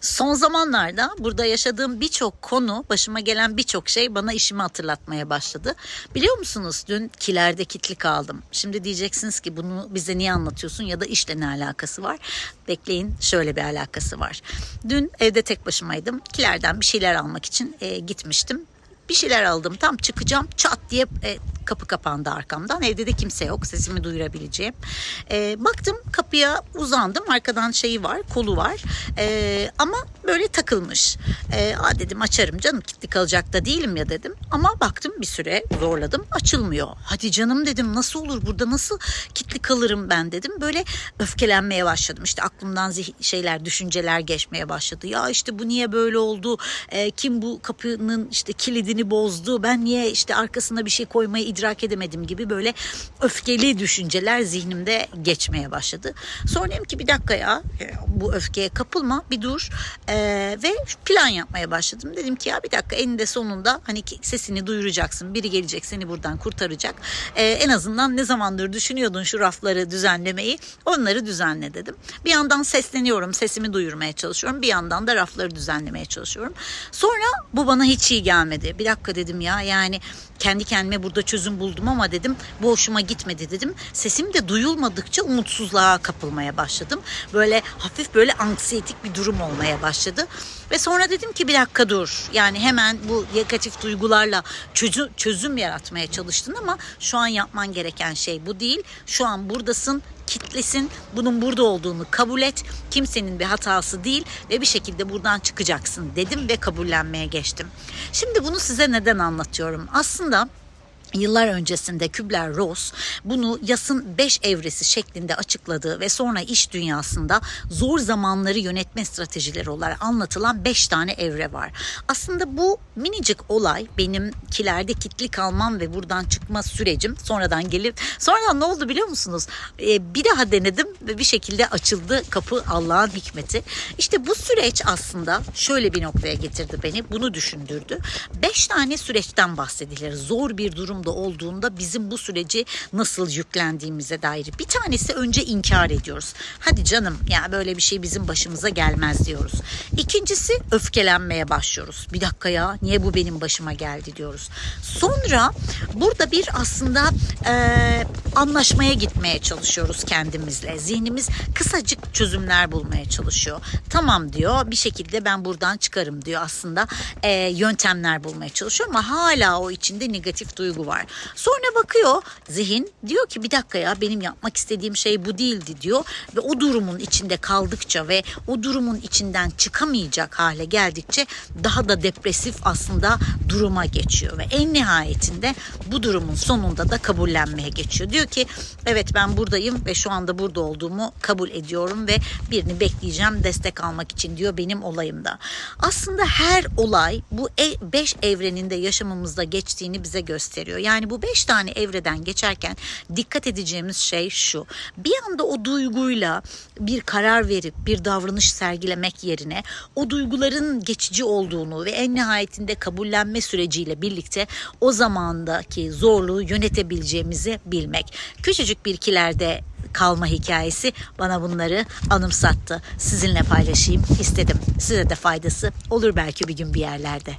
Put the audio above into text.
Son zamanlarda burada yaşadığım birçok konu, başıma gelen birçok şey bana işimi hatırlatmaya başladı. Biliyor musunuz dün kilerde kitli kaldım. Şimdi diyeceksiniz ki bunu bize niye anlatıyorsun ya da işle ne alakası var? Bekleyin şöyle bir alakası var. Dün evde tek başımaydım. Kilerden bir şeyler almak için e, gitmiştim. Bir şeyler aldım tam çıkacağım çat diye e, kapı kapandı arkamdan. Evde de kimse yok sesimi duyurabileceğim. E, baktım kapıya uzandım arkadan şeyi var kolu var E, ama böyle takılmış. E, Aa dedim açarım canım kilitli kalacak da değilim ya dedim. Ama baktım bir süre zorladım açılmıyor. Hadi canım dedim nasıl olur burada nasıl kilitli kalırım ben dedim. Böyle öfkelenmeye başladım. İşte aklımdan şeyler düşünceler geçmeye başladı. Ya işte bu niye böyle oldu? E, kim bu kapının işte kilidini bozdu? Ben niye işte arkasına bir şey koymayı idrak edemedim gibi böyle öfkeli düşünceler zihnimde geçmeye başladı. Sonra dedim ki bir dakika ya e, bu öfkeye kapılma bir dur E, ve plan yapmaya başladım. Dedim ki ya bir dakika eninde sonunda hani sesini duyuracaksın. Biri gelecek seni buradan kurtaracak. E, en azından ne zamandır düşünüyordun şu rafları düzenlemeyi onları düzenle dedim. Bir yandan sesleniyorum sesimi duyurmaya çalışıyorum. Bir yandan da rafları düzenlemeye çalışıyorum. Sonra bu bana hiç iyi gelmedi. Bir dakika dedim ya yani kendi kendime burada çözüm buldum ama dedim bu hoşuma gitmedi dedim. Sesim de duyulmadıkça umutsuzluğa kapılmaya başladım. Böyle hafif böyle anksiyetik bir durum olmaya başladı. Ve sonra dedim ki bir dakika dur. Yani hemen bu negatif duygularla çözüm, çözüm yaratmaya çalıştın ama şu an yapman gereken şey bu değil. Şu an buradasın kitlesin. Bunun burada olduğunu kabul et. Kimsenin bir hatası değil ve bir şekilde buradan çıkacaksın dedim ve kabullenmeye geçtim. Şimdi bunu size neden anlatıyorum? Aslında Yıllar öncesinde Kübler-Ross bunu yasın 5 evresi şeklinde açıkladığı ve sonra iş dünyasında zor zamanları yönetme stratejileri olarak anlatılan 5 tane evre var. Aslında bu minicik olay benim kilerde kitli kalmam ve buradan çıkma sürecim sonradan gelip sonradan ne oldu biliyor musunuz? Ee, bir daha denedim ve bir şekilde açıldı kapı Allah'ın hikmeti. İşte bu süreç aslında şöyle bir noktaya getirdi beni. Bunu düşündürdü. 5 tane süreçten bahsedilir. Zor bir durum durumda olduğunda bizim bu süreci nasıl yüklendiğimize dair. Bir tanesi önce inkar ediyoruz. Hadi canım ya böyle bir şey bizim başımıza gelmez diyoruz. İkincisi öfkelenmeye başlıyoruz. Bir dakika ya niye bu benim başıma geldi diyoruz. Sonra burada bir aslında e, anlaşmaya gitmeye çalışıyoruz kendimizle. Zihnimiz kısacık çözümler bulmaya çalışıyor. Tamam diyor bir şekilde ben buradan çıkarım diyor aslında e, yöntemler bulmaya çalışıyor ama hala o içinde negatif duygu var. Sonra bakıyor zihin diyor ki bir dakika ya benim yapmak istediğim şey bu değildi diyor ve o durumun içinde kaldıkça ve o durumun içinden çıkamayacak hale geldikçe daha da depresif aslında duruma geçiyor ve en nihayetinde bu durumun sonunda da kabullenmeye geçiyor. Diyor ki evet ben buradayım ve şu anda burada olduğumu kabul ediyorum ve birini bekleyeceğim destek almak için diyor benim olayımda. Aslında her olay bu 5 evreninde yaşamımızda geçtiğini bize gösteriyor. Yani bu 5 tane evreden geçerken dikkat edeceğimiz şey şu. Bir anda o duyguyla bir karar verip bir davranış sergilemek yerine o duyguların geçici olduğunu ve en nihayetinde kabullenme süreciyle birlikte o zamandaki zorluğu yönetebileceğimizi bilmek. Küçücük bir kilerde kalma hikayesi bana bunları anımsattı. Sizinle paylaşayım istedim. Size de faydası olur belki bir gün bir yerlerde.